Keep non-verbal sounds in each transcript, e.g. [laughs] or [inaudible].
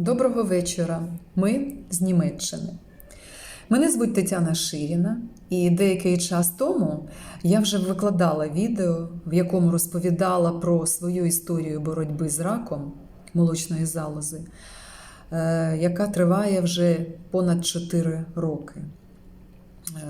Доброго вечора. Ми з Німеччини. Мене звуть Тетяна Ширіна, і деякий час тому я вже викладала відео, в якому розповідала про свою історію боротьби з раком молочної залози, е, яка триває вже понад 4 роки.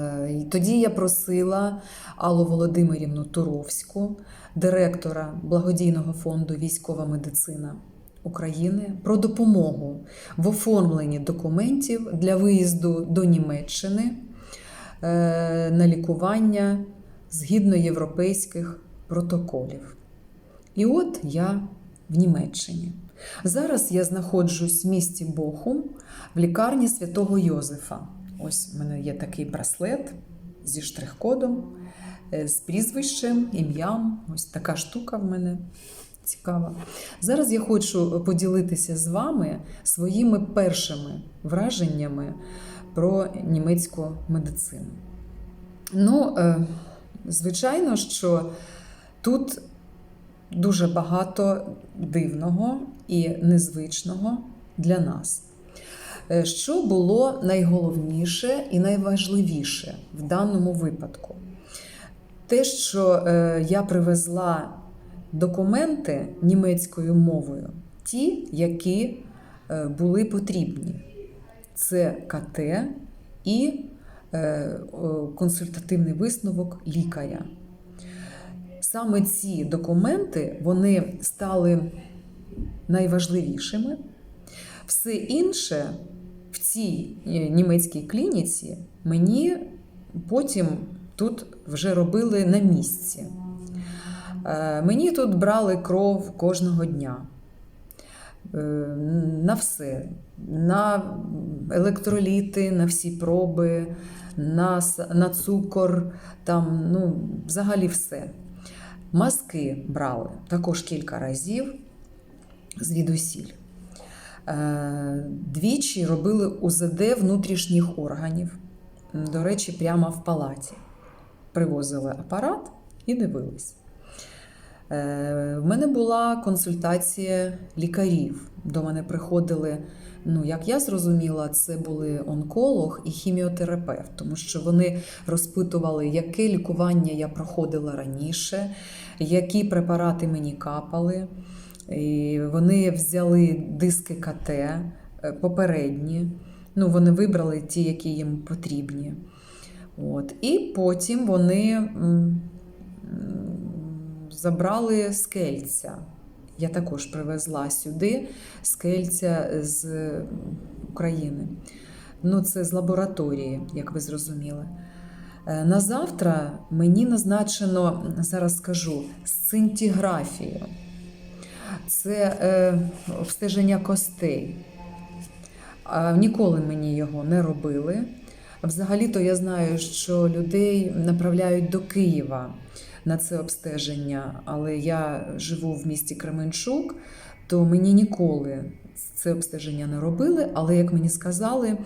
Е, і Тоді я просила Аллу Володимирівну Туровську, директора благодійного фонду Військова медицина України, про допомогу в оформленні документів для виїзду до Німеччини е, на лікування згідно європейських протоколів. І от я в Німеччині. Зараз я знаходжусь в місті Бохум в лікарні святого Йозефа. Ось в мене є такий браслет зі штрих-кодом, е, з прізвищем, ім'ям. Ось така штука в мене цікава. Зараз я хочу поділитися з вами своїми першими враженнями про німецьку медицину. Ну, е, звичайно, що тут дуже багато дивного і незвичного для нас. Е, Що було найголовніше і найважливіше в даному випадку? Те, що е, я привезла документи німецькою мовою, ті, які е, були потрібні. Це КТ і е, консультативний висновок лікаря. Саме ці документи вони стали найважливішими. Все інше в цій е, німецькій клініці мені потім тут вже робили на місці. Е, Мені тут брали кров кожного дня. Е, На все, на електроліти, на всі проби, на, на цукор, там, ну, взагалі все. Маски брали також кілька разів звідусіль. Е, Двічі робили УЗД внутрішніх органів. До речі, прямо в палаті. Привозили апарат і дивились. Е, В мене була консультація лікарів. До мене приходили, ну як я зрозуміла, це були онколог і хіміотерапевт, тому що вони розпитували, яке лікування я проходила раніше, які препарати мені капали. І вони взяли диски КТ е, попередні. Ну, вони вибрали ті, які їм потрібні. От. І потім вони забрали скельця. Я також привезла сюди скельця з України. Ну, це з лабораторії, як ви зрозуміли. Е, На завтра мені назначено, зараз скажу, сцинтіграфію. Це е, обстеження костей. Ніколи мені його не робили. Взагалі-то я знаю, що людей направляють до Києва на це обстеження, але я живу в місті Кременчук, то мені ніколи це обстеження не робили. Але як мені сказали,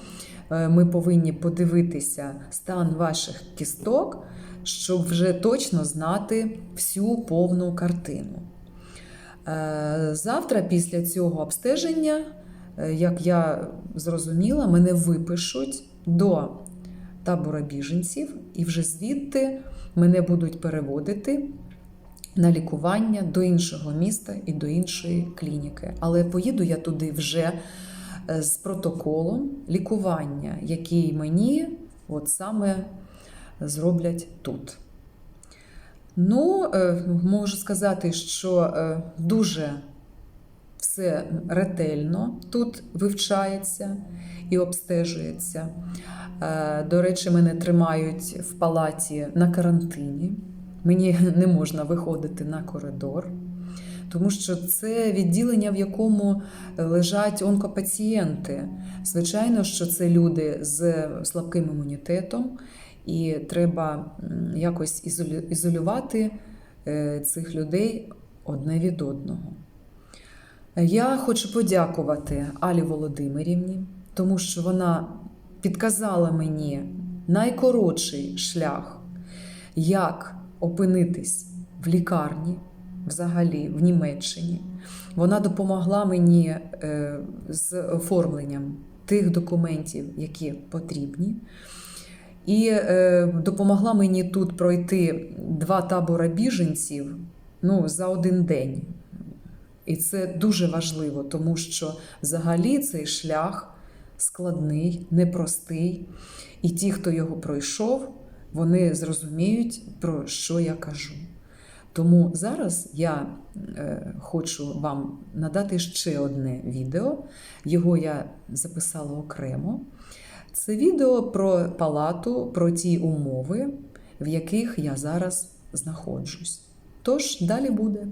е, ми повинні подивитися стан ваших кісток, щоб вже точно знати всю повну картину. Е, Завтра, після цього обстеження, е, як я зрозуміла, мене випишуть до табора біженців, і вже звідти мене будуть переводити на лікування до іншого міста і до іншої клініки. Але поїду я туди вже е, з протоколом лікування, який мені от саме зроблять тут. Ну, е, можу сказати, що е, дуже все ретельно тут вивчається і обстежується. Е, До речі, мене тримають в палаті на карантині. Мені [laughs] не можна виходити на коридор, тому що це відділення, в якому лежать онкопацієнти. Звичайно, що це люди з слабким імунітетом, і треба якось ізолювати е, цих людей одне від одного. Я хочу подякувати Алі Володимирівні, тому що вона підказала мені найкоротший шлях, як опинитись в лікарні взагалі в Німеччині. Вона допомогла мені е, з оформленням тих документів, які потрібні. І е, допомогла мені тут пройти два табори біженців ну, за один день. І це дуже важливо, тому що взагалі цей шлях складний, непростий. І ті, хто його пройшов, вони зрозуміють, про що я кажу. Тому зараз я е, хочу вам надати ще одне відео. Його я записала окремо. Це відео про палату, про ті умови, в яких я зараз знаходжусь. Тож далі буде.